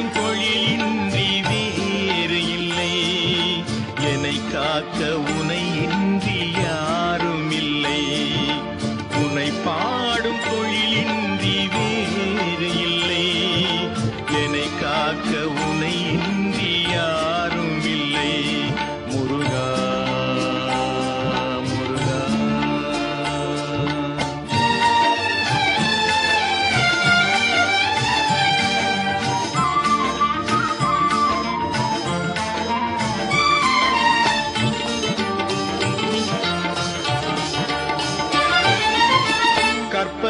தேடும் தொழிலின்றி வேறு இல்லை. என்னை காக்க உனை இன்றி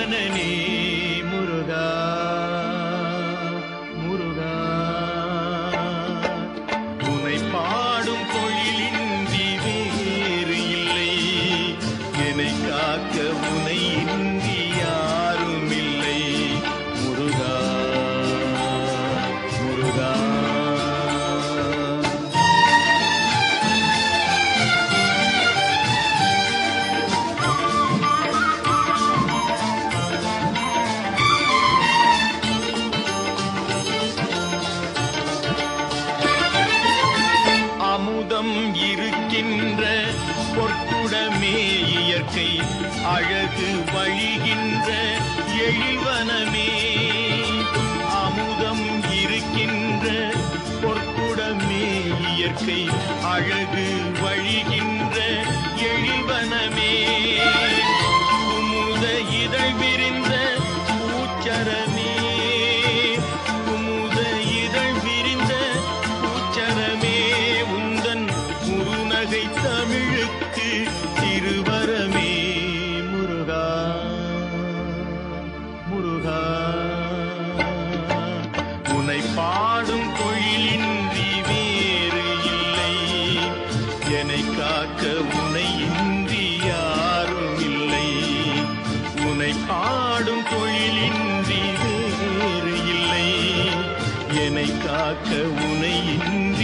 Enemy. எழிவனமே அமுதம் இருக்கின்ற பொற்குடமே இயற்கை அழகு வழிகின்ற எழிவனமே. குமுத இதழ் விரிந்த பூச்சரமே பாடும் தொழிலின்றி வேறு இல்லை. என்னை காக்க உனையின்றி